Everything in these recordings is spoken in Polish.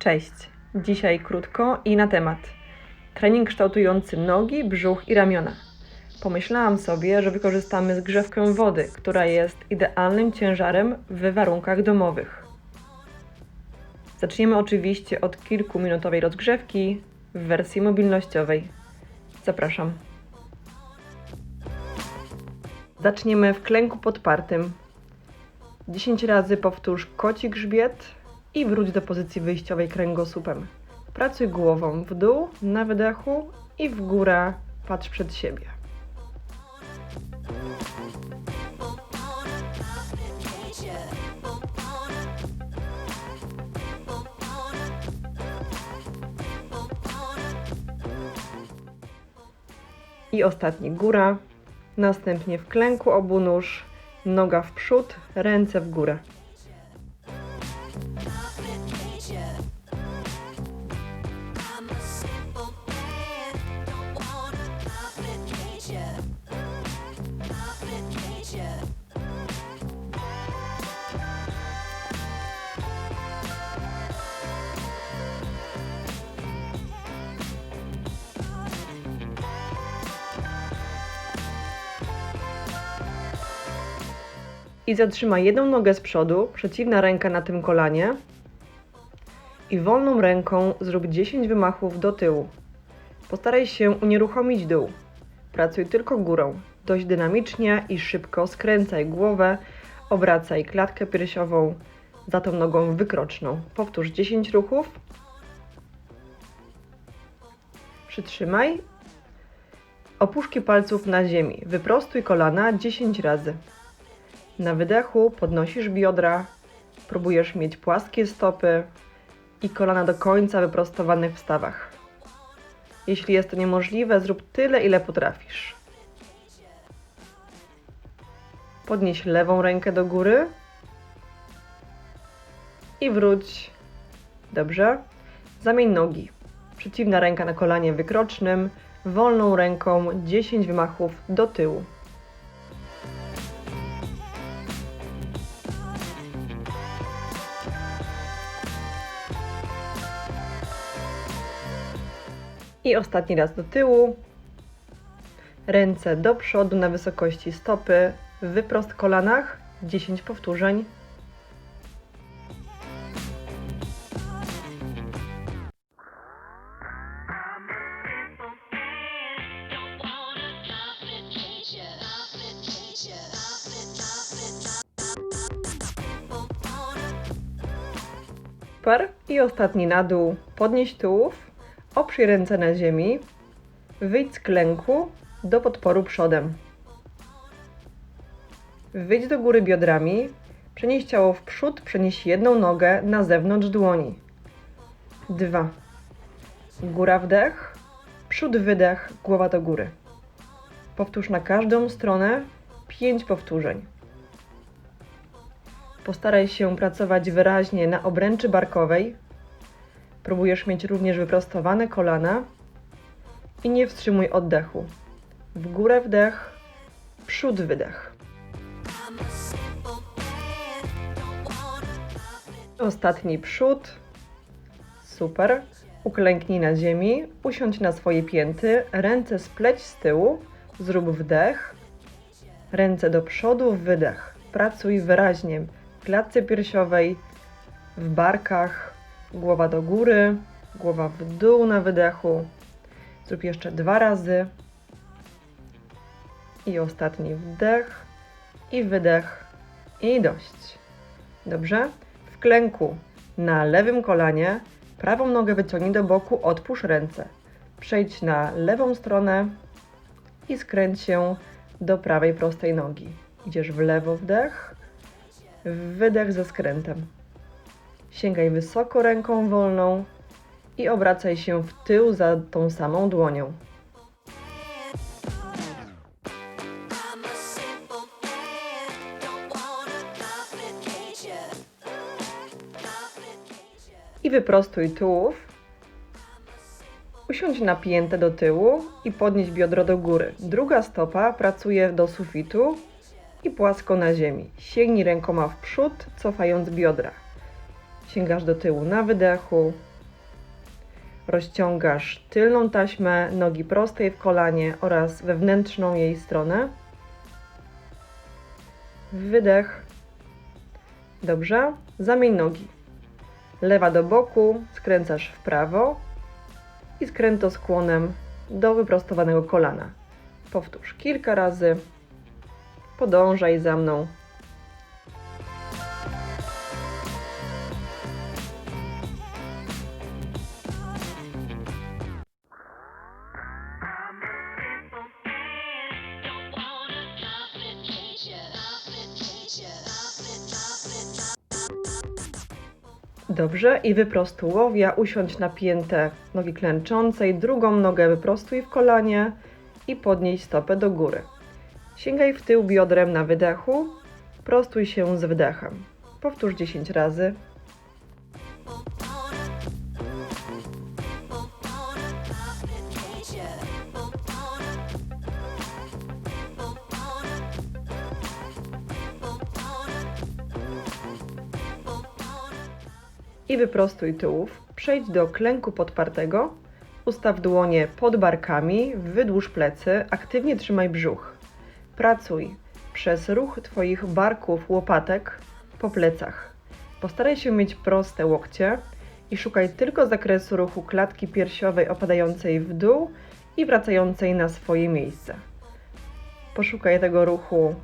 Cześć. Dzisiaj krótko i na temat. Trening kształtujący nogi, brzuch i ramiona. Pomyślałam sobie, że wykorzystamy zgrzewkę wody, która jest idealnym ciężarem w warunkach domowych. Zaczniemy oczywiście od kilkuminutowej rozgrzewki w wersji mobilnościowej. Zapraszam. Zaczniemy w klęku podpartym. 10 razy powtórz koci grzbiet i wróć do pozycji wyjściowej kręgosłupem. Pracuj głową w dół na wydechu i w górę patrz przed siebie. I ostatni góra. Następnie w klęku obu nóż, noga w przód, ręce w górę. I zatrzymaj jedną nogę z przodu, przeciwna ręka na tym kolanie. I wolną ręką zrób 10 wymachów do tyłu. Postaraj się unieruchomić dół. Pracuj tylko górą. Dość dynamicznie i szybko skręcaj głowę, obracaj klatkę piersiową za tą nogą wykroczną. Powtórz 10 ruchów. Przytrzymaj. Opuszki palców na ziemi. Wyprostuj kolana 10 razy. Na wydechu podnosisz biodra, próbujesz mieć płaskie stopy i kolana do końca wyprostowane w stawach. Jeśli jest to niemożliwe, zrób tyle, ile potrafisz. Podnieś lewą rękę do góry i wróć. Dobrze. Zamień nogi. Przeciwna ręka na kolanie wykrocznym, wolną ręką 10 wymachów do tyłu. I ostatni raz do tyłu. Ręce do przodu na wysokości stopy. Wyprost kolanach. 10 powtórzeń. Super. I ostatni na dół. Podnieś tułów. Oprzyj ręce na ziemi. Wyjdź z klęku do podporu przodem. Wyjdź do góry biodrami. Przenieś ciało w przód, przenieś jedną nogę na zewnątrz dłoni. Dwa. Góra wdech, przód wydech, głowa do góry. Powtórz na każdą stronę pięć powtórzeń. Postaraj się pracować wyraźnie na obręczy barkowej. Próbujesz mieć również wyprostowane kolana i nie wstrzymuj oddechu. W górę wdech, przód wydech. Ostatni przód. Super. Uklęknij na ziemi, usiądź na swoje pięty, ręce spleć z tyłu, zrób wdech, ręce do przodu, wydech. Pracuj wyraźnie w klatce piersiowej, w barkach, głowa do góry, głowa w dół na wydechu. Zrób jeszcze dwa razy. I ostatni wdech i wydech i dość. Dobrze? W klęku na lewym kolanie, prawą nogę wyciągnij do boku, odpuść ręce. Przejdź na lewą stronę i skręć się do prawej prostej nogi. Idziesz w lewo wdech, wydech ze skrętem. Sięgaj wysoko ręką wolną i obracaj się w tył za tą samą dłonią. I wyprostuj tułów. Usiądź napięte do tyłu i podnieś biodro do góry. Druga stopa pracuje do sufitu i płasko na ziemi. Sięgnij rękoma w przód, cofając biodra. Sięgasz do tyłu na wydechu, Rozciągasz tylną taśmę nogi prostej w kolanie oraz wewnętrzną jej stronę. Wydech. Dobrze. Zamień nogi. Lewa do boku, skręcasz w prawo i skrętoskłonem do wyprostowanego kolana. Powtórz kilka razy. Podążaj za mną. Dobrze i wyprostuj łowia, usiądź na piętę nogi klęczącej, drugą nogę wyprostuj w kolanie i podnieś stopę do góry. Sięgaj w tył biodrem na wydechu, prostuj się z wydechem. Powtórz 10 razy. I wyprostuj tułów. Przejdź do klęku podpartego. Ustaw dłonie pod barkami, wydłuż plecy, aktywnie trzymaj brzuch. Pracuj przez ruch Twoich barków, łopatek po plecach. Postaraj się mieć proste łokcie i szukaj tylko zakresu ruchu klatki piersiowej opadającej w dół i wracającej na swoje miejsce. Poszukaj tego ruchu,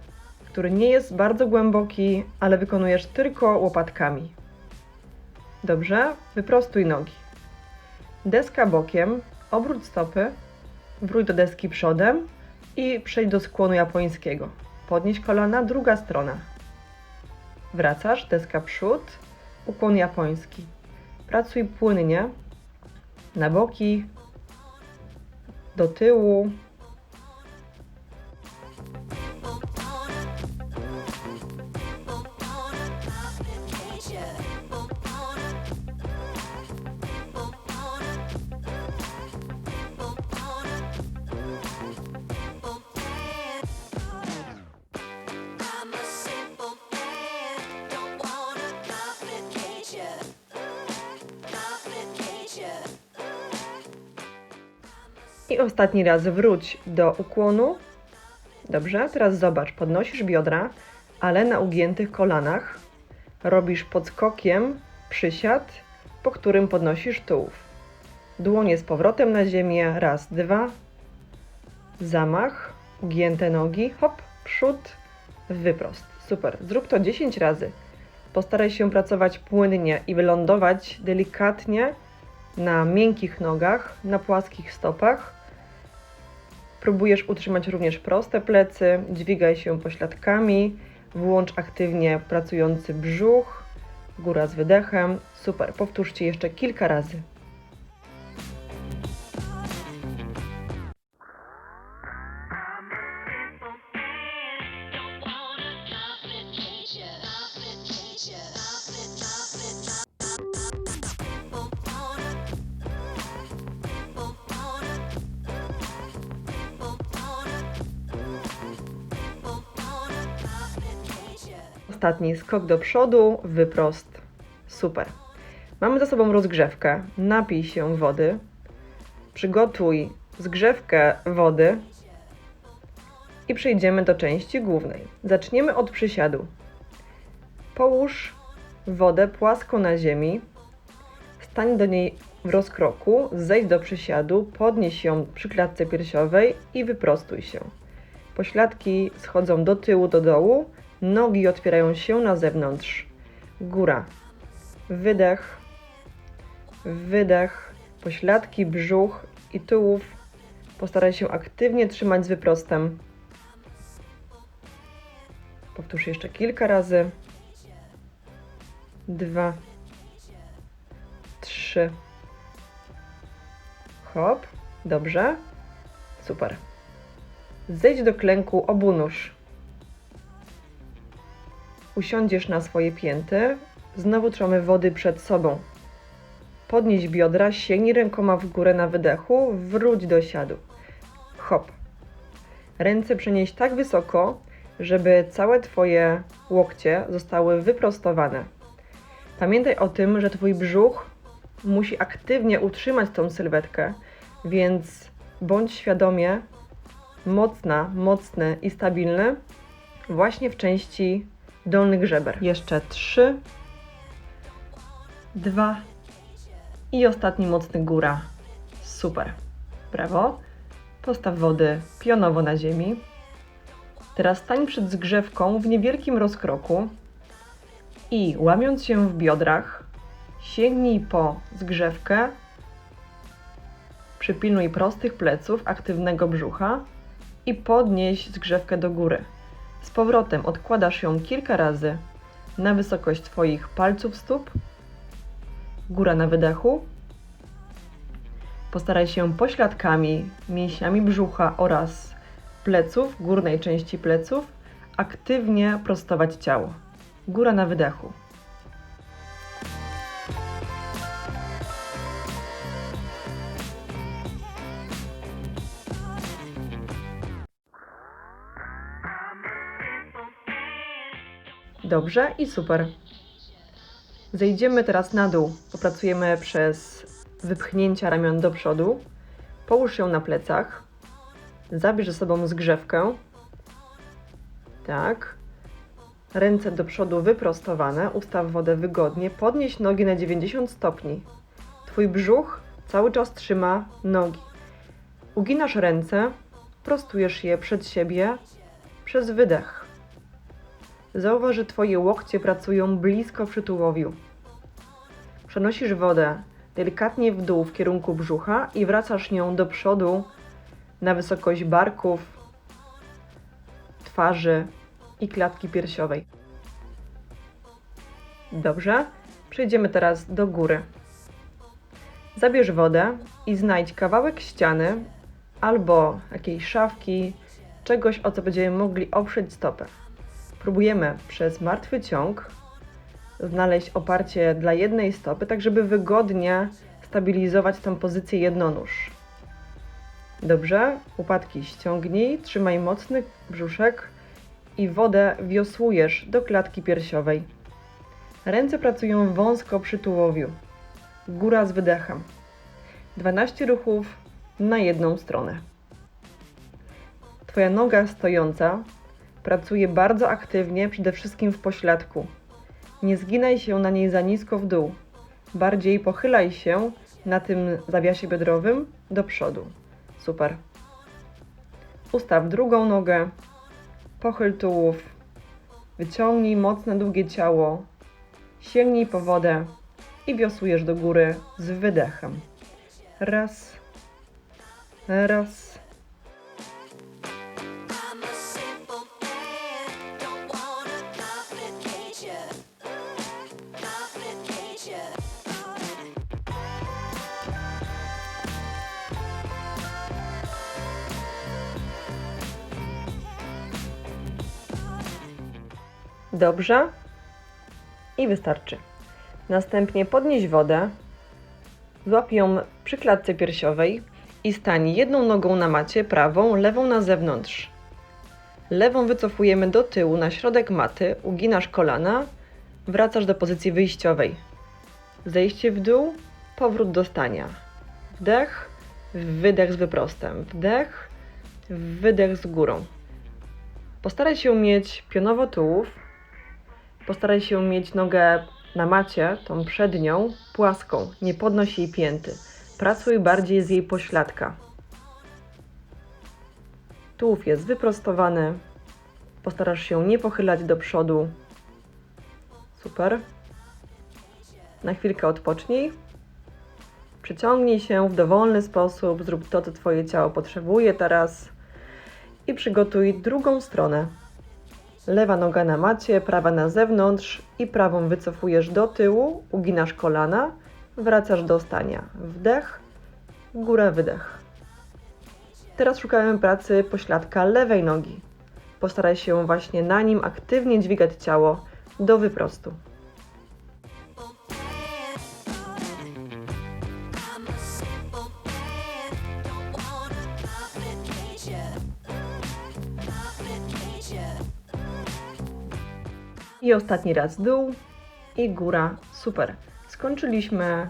który nie jest bardzo głęboki, ale wykonujesz tylko łopatkami. Dobrze, wyprostuj nogi. Deska bokiem, obróć stopy, wróć do deski przodem i przejdź do skłonu japońskiego. Podnieś kolana, druga strona. Wracasz, deska przód, ukłon japoński. Pracuj płynnie, na boki, do tyłu. I ostatni raz wróć do ukłonu. Dobrze, teraz zobacz, podnosisz biodra, ale na ugiętych kolanach. Robisz podskokiem przysiad, po którym podnosisz tułów. Dłonie z powrotem na ziemię, raz, dwa. Zamach, ugięte nogi, hop, przód, wyprost. Super, zrób to 10 razy. Postaraj się pracować płynnie i wylądować delikatnie na miękkich nogach, na płaskich stopach. Próbujesz utrzymać również proste plecy, dźwigaj się pośladkami, włącz aktywnie pracujący brzuch, góra z wydechem. Super, powtórzcie jeszcze kilka razy. Ostatni skok do przodu, wyprost. Super. Mamy za sobą rozgrzewkę. Napij się wody. Przygotuj zgrzewkę wody i przejdziemy do części głównej. Zaczniemy od przysiadu. Połóż wodę płasko na ziemi. Stań do niej w rozkroku, zejdź do przysiadu, podnieś ją przy klatce piersiowej i wyprostuj się. Pośladki schodzą do tyłu, do dołu, nogi otwierają się na zewnątrz. Góra. Wydech. Wydech. Pośladki, brzuch i tułów. Postaraj się aktywnie trzymać z wyprostem. Powtórz jeszcze kilka razy. Dwa. Trzy. Hop. Dobrze. Super. Zejdź do klęku obu nóż. Usiądziesz na swoje pięty. Znowu trzymamy wody przed sobą. Podnieś biodra, sięgnij rękoma w górę na wydechu, wróć do siadu. Hop. Ręce przenieś tak wysoko, żeby całe Twoje łokcie zostały wyprostowane. Pamiętaj o tym, że Twój brzuch musi aktywnie utrzymać tą sylwetkę, więc bądź świadomie mocna, mocny i stabilny właśnie w części dolnych żeber. Jeszcze trzy, dwa i ostatni mocny góra. Super. Brawo. Postaw wody pionowo na ziemi. Teraz stań przed zgrzewką w niewielkim rozkroku i łamiąc się w biodrach, sięgnij po zgrzewkę, przypilnuj prostych pleców, aktywnego brzucha i podnieś zgrzewkę do góry. Z powrotem odkładasz ją kilka razy na wysokość Twoich palców stóp, góra na wydechu. Postaraj się pośladkami, mięśniami brzucha oraz pleców, górnej części pleców, aktywnie prostować ciało. Góra na wydechu. Dobrze i super. Zejdziemy teraz na dół. Popracujemy przez wypchnięcia ramion do przodu. Połóż ją na plecach. Zabierz ze sobą zgrzewkę. Tak. Ręce do przodu wyprostowane. Ustaw wodę wygodnie. Podnieś nogi na 90 stopni. Twój brzuch cały czas trzyma nogi. Uginasz ręce. Prostujesz je przed siebie przez wydech. Zauważ, że Twoje łokcie pracują blisko przy tułowiu. Przenosisz wodę delikatnie w dół w kierunku brzucha i wracasz nią do przodu na wysokość barków, twarzy i klatki piersiowej. Dobrze. Przejdziemy teraz do góry. Zabierz wodę i znajdź kawałek ściany albo jakiejś szafki, czegoś, o co będziemy mogli oprzeć stopę. Próbujemy przez martwy ciąg znaleźć oparcie dla jednej stopy, tak żeby wygodnie stabilizować tę pozycję jednonóż. Dobrze, upadki ściągnij, trzymaj mocny brzuszek i wodę wiosłujesz do klatki piersiowej. Ręce pracują wąsko przy tułowiu. Góra z wydechem. 12 ruchów na jedną stronę. Twoja noga stojąca pracuje bardzo aktywnie, przede wszystkim w pośladku. Nie zginaj się na niej za nisko w dół. Bardziej pochylaj się na tym zawiasie biodrowym do przodu. Super. Ustaw drugą nogę, pochyl tułów, wyciągnij mocne, długie ciało, sięgnij po wodę i wiosłujesz do góry z wydechem. Raz, raz, Dobrze. I wystarczy. Następnie podnieś wodę, złap ją przy klatce piersiowej i stań jedną nogą na macie, prawą, lewą na zewnątrz. Lewą wycofujemy do tyłu na środek maty, uginasz kolana, wracasz do pozycji wyjściowej. Zejście w dół, powrót do stania. Wdech, wydech z wyprostem. Wdech, wydech z górą. Postaraj się mieć pionowo tułów, Postaraj się mieć nogę na macie, tą przednią, płaską. Nie podnoś jej pięty. Pracuj bardziej z jej pośladka. Tułów jest wyprostowany. Postarasz się nie pochylać do przodu. Super. Na chwilkę odpocznij. Przyciągnij się w dowolny sposób. Zrób to, co Twoje ciało potrzebuje teraz. I przygotuj drugą stronę. Lewa noga na macie, prawa na zewnątrz i prawą wycofujesz do tyłu, uginasz kolana, wracasz do stania. Wdech, góra, wydech. Teraz szukamy pracy pośladka lewej nogi. Postaraj się właśnie na nim aktywnie dźwigać ciało do wyprostu. I ostatni raz dół i góra. Super. Skończyliśmy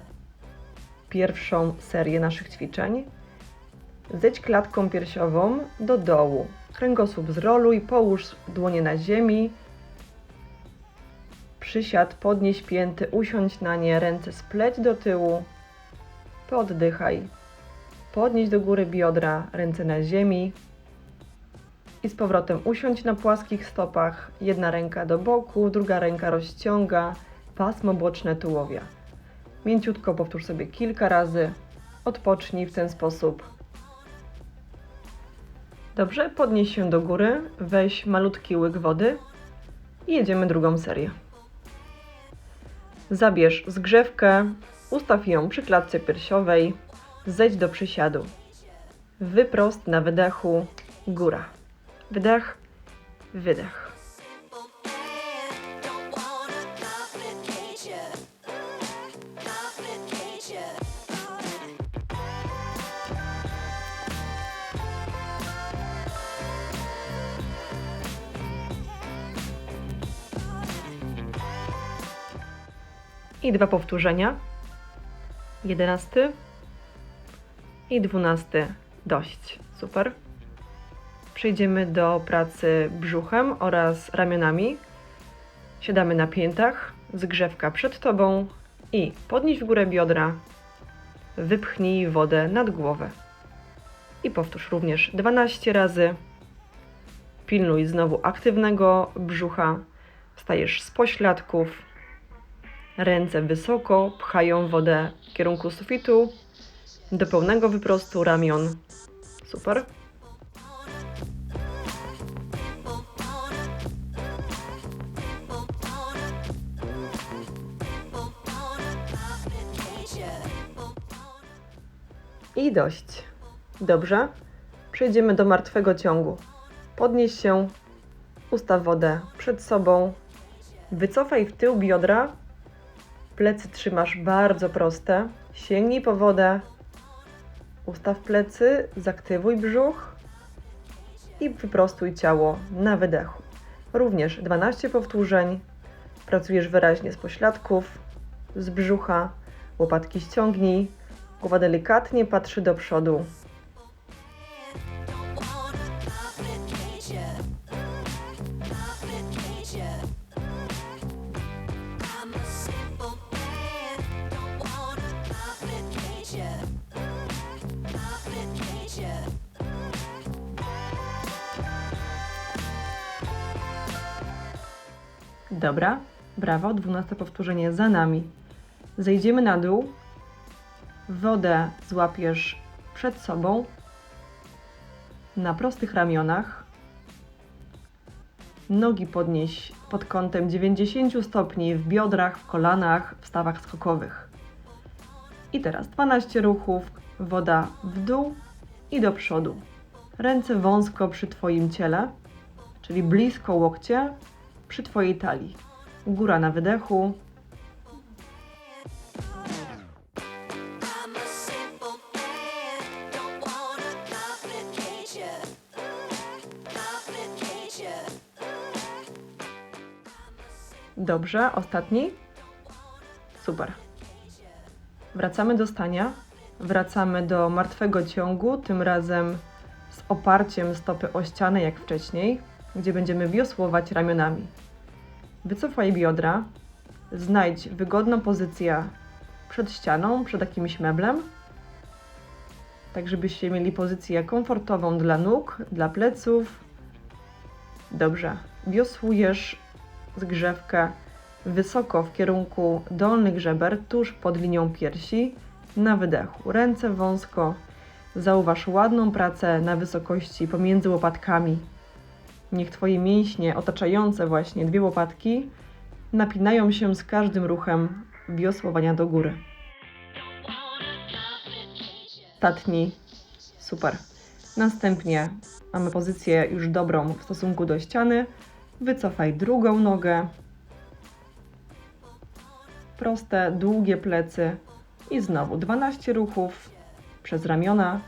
pierwszą serię naszych ćwiczeń. Zejdź klatką piersiową do dołu. Kręgosłup zroluj, połóż dłonie na ziemi. Przysiad, podnieś pięty, usiądź na nie, ręce spleć do tyłu. Poddychaj. Podnieś do góry biodra, ręce na ziemi. I z powrotem usiądź na płaskich stopach. Jedna ręka do boku, druga ręka rozciąga pasmo boczne tułowia. Mięciutko powtórz sobie kilka razy. Odpocznij w ten sposób. Dobrze, podnieś się do góry, weź malutki łyk wody i jedziemy drugą serię. Zabierz zgrzewkę, ustaw ją przy klatce piersiowej, zejdź do przysiadu. Wyprost na wydechu, góra. Wydech, wydech. I dwa powtórzenia. Jedenasty i dwunasty. Dość. Super. Przejdziemy do pracy brzuchem oraz ramionami. Siadamy na piętach, zgrzewka przed tobą i podnieś w górę biodra. Wypchnij wodę nad głowę. I powtórz również 12 razy. Pilnuj znowu aktywnego brzucha. Wstajesz z pośladków. Ręce wysoko pchają wodę w kierunku sufitu do pełnego wyprostu ramion. Super. I dość. Dobrze. Przejdziemy do martwego ciągu. Podnieś się, ustaw wodę przed sobą, wycofaj w tył biodra, plecy trzymasz bardzo proste, sięgnij po wodę, ustaw plecy, zaktywuj brzuch i wyprostuj ciało na wydechu. Również 12 powtórzeń. Pracujesz wyraźnie z pośladków, z brzucha, łopatki ściągnij, Głowa delikatnie patrzy do przodu. Dobra, brawo, 12 powtórzenie za nami. Zejdziemy na dół. Wodę złapiesz przed sobą na prostych ramionach. Nogi podnieś pod kątem 90 stopni w biodrach, w kolanach, w stawach skokowych. I teraz 12 ruchów, woda w dół i do przodu. Ręce wąsko przy Twoim ciele, czyli blisko łokcie, przy Twojej talii. Góra na wydechu, Dobrze, ostatni. Super. Wracamy do stania. Wracamy do martwego ciągu, tym razem z oparciem stopy o ścianę jak wcześniej, gdzie będziemy wiosłować ramionami. Wycofaj biodra, znajdź wygodną pozycję przed ścianą, przed jakimś meblem, tak żebyście mieli pozycję komfortową dla nóg, dla pleców. Dobrze. Wiosłujesz zgrzewkę wysoko w kierunku dolnych żeber, tuż pod linią piersi, na wydechu. Ręce wąsko. Zauważ ładną pracę na wysokości pomiędzy łopatkami. Niech Twoje mięśnie otaczające właśnie dwie łopatki napinają się z każdym ruchem wiosłowania do góry. Ostatni. Super. Następnie mamy pozycję już dobrą w stosunku do ściany. Wycofaj drugą nogę. Proste, długie plecy. I znowu 12 ruchów przez ramiona.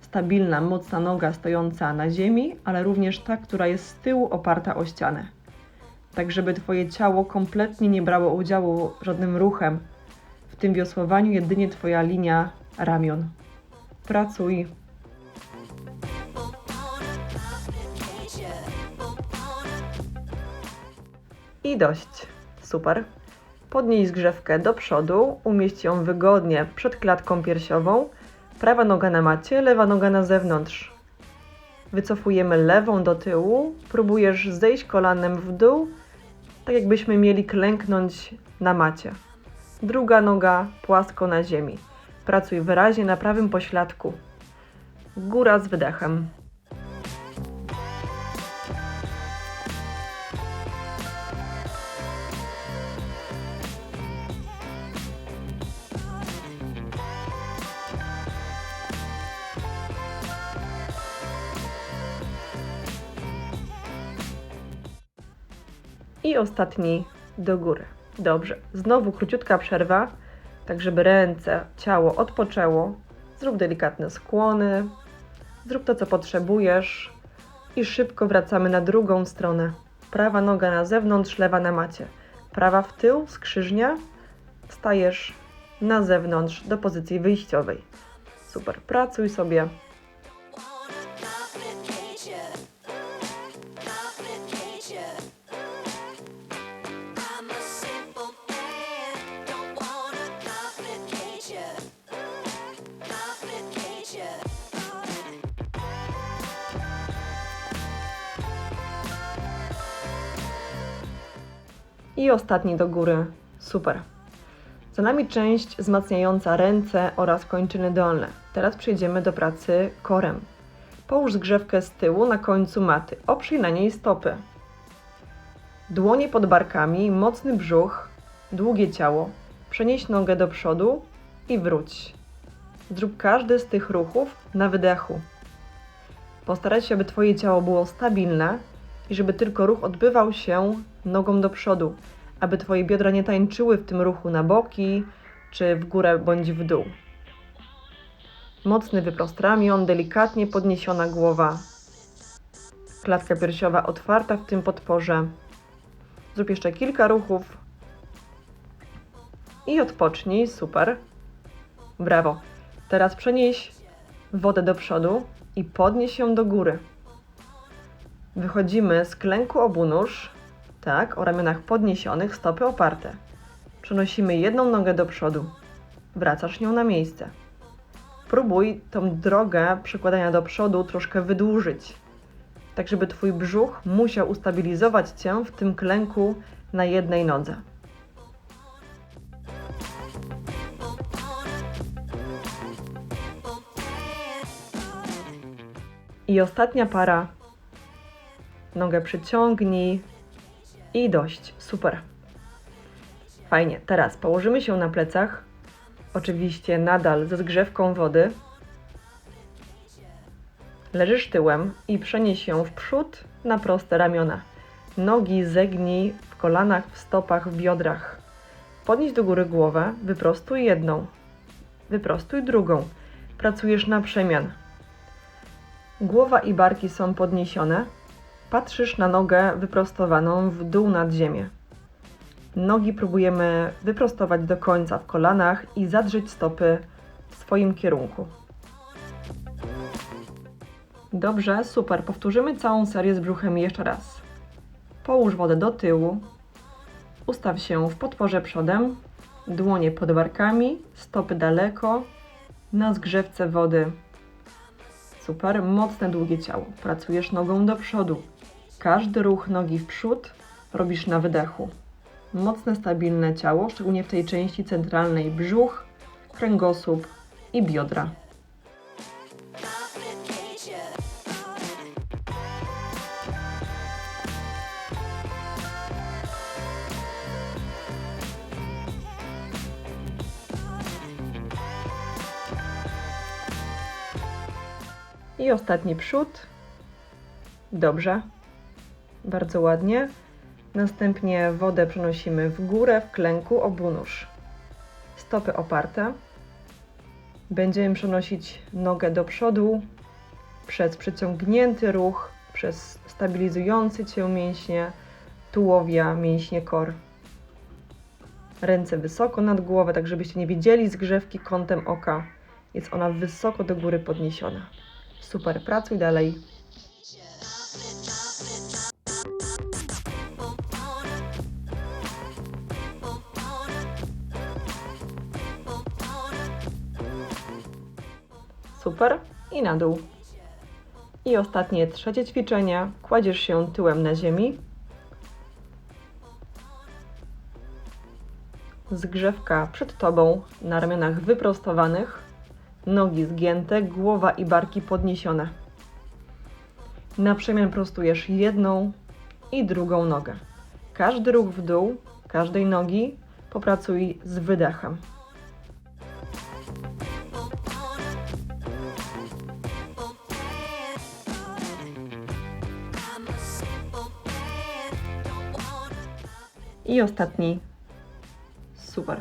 Stabilna, mocna noga stojąca na ziemi, ale również ta, która jest z tyłu oparta o ścianę. Tak, żeby Twoje ciało kompletnie nie brało udziału żadnym ruchem w tym wiosłowaniu jedynie Twoja linia ramion. Pracuj. I dość. Super. Podnieś zgrzewkę do przodu, umieść ją wygodnie przed klatką piersiową. Prawa noga na macie, lewa noga na zewnątrz. Wycofujemy lewą do tyłu, próbujesz zejść kolanem w dół, tak jakbyśmy mieli klęknąć na macie. Druga noga płasko na ziemi. Pracuj wyraźnie na prawym pośladku. Góra z wydechem. I ostatni do góry. Dobrze. Znowu króciutka przerwa, tak żeby ręce, ciało odpoczęło. Zrób delikatne skłony. Zrób to, co potrzebujesz. I szybko wracamy na drugą stronę. Prawa noga na zewnątrz, lewa na macie. Prawa w tył, skrzyżnia. Stajesz na zewnątrz do pozycji wyjściowej. Super. Pracuj sobie. I ostatni do góry. Super. Za nami część wzmacniająca ręce oraz kończyny dolne. Teraz przejdziemy do pracy korem. Połóż zgrzewkę z tyłu na końcu maty. Oprzyj na niej stopy. Dłonie pod barkami, mocny brzuch, długie ciało. Przenieś nogę do przodu i wróć. Zrób każdy z tych ruchów na wydechu. Postaraj się, aby Twoje ciało było stabilne i żeby tylko ruch odbywał się nogą do przodu, aby Twoje biodra nie tańczyły w tym ruchu na boki, czy w górę bądź w dół. Mocny wyprost ramion, delikatnie podniesiona głowa. Klatka piersiowa otwarta w tym podporze. Zrób jeszcze kilka ruchów. I odpocznij, super. Brawo. Teraz przenieś wodę do przodu i podnieś ją do góry. Wychodzimy z klęku obu nóż, tak, o ramionach podniesionych, stopy oparte. Przenosimy jedną nogę do przodu. Wracasz nią na miejsce. Próbuj tą drogę przekładania do przodu troszkę wydłużyć, tak żeby Twój brzuch musiał ustabilizować Cię w tym klęku na jednej nodze. I ostatnia para. Nogę przyciągnij i dość. Super. Fajnie. Teraz położymy się na plecach. Oczywiście nadal ze zgrzewką wody. Leżysz tyłem i przenieś się w przód na proste ramiona. Nogi zegnij w kolanach, w stopach, w biodrach. Podnieś do góry głowę, wyprostuj jedną, wyprostuj drugą. Pracujesz na przemian. Głowa i barki są podniesione. Patrzysz na nogę wyprostowaną w dół nad ziemię. Nogi próbujemy wyprostować do końca w kolanach i zadrzeć stopy w swoim kierunku. Dobrze, super. Powtórzymy całą serię z brzuchem jeszcze raz. Połóż wodę do tyłu. Ustaw się w podporze przodem. Dłonie pod barkami, stopy daleko. Na zgrzewce wody Super, mocne, długie ciało. Pracujesz nogą do przodu. Każdy ruch nogi w przód robisz na wydechu. Mocne, stabilne ciało, szczególnie w tej części centralnej brzuch, kręgosłup i biodra. I ostatni przód. Dobrze. Bardzo ładnie. Następnie wodę przenosimy w górę w klęku obu nóż. Stopy oparte. Będziemy przenosić nogę do przodu przez przyciągnięty ruch, przez stabilizujący cię mięśnie tułowia, mięśnie kor. Ręce wysoko nad głowę, tak żebyście nie widzieli zgrzewki kątem oka. Jest ona wysoko do góry podniesiona. Super, pracuj dalej. Super. I na dół. I ostatnie, trzecie ćwiczenie. Kładziesz się tyłem na ziemi. Zgrzewka przed tobą, na ramionach wyprostowanych, nogi zgięte, głowa i barki podniesione. Na przemian prostujesz jedną i drugą nogę. Każdy ruch w dół, każdej nogi popracuj z wydechem. I ostatni. Super.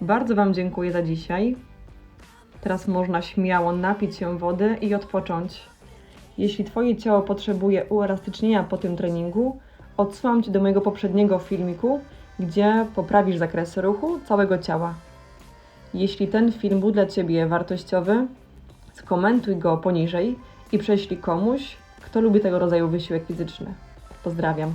Bardzo Wam dziękuję za dzisiaj. Teraz można śmiało napić się wody i odpocząć. Jeśli Twoje ciało potrzebuje uelastycznienia po tym treningu, odsyłam Cię do mojego poprzedniego filmiku, gdzie poprawisz zakresy ruchu całego ciała. Jeśli ten film był dla Ciebie wartościowy, skomentuj go poniżej i prześlij komuś, kto lubi tego rodzaju wysiłek fizyczny. Pozdrawiam.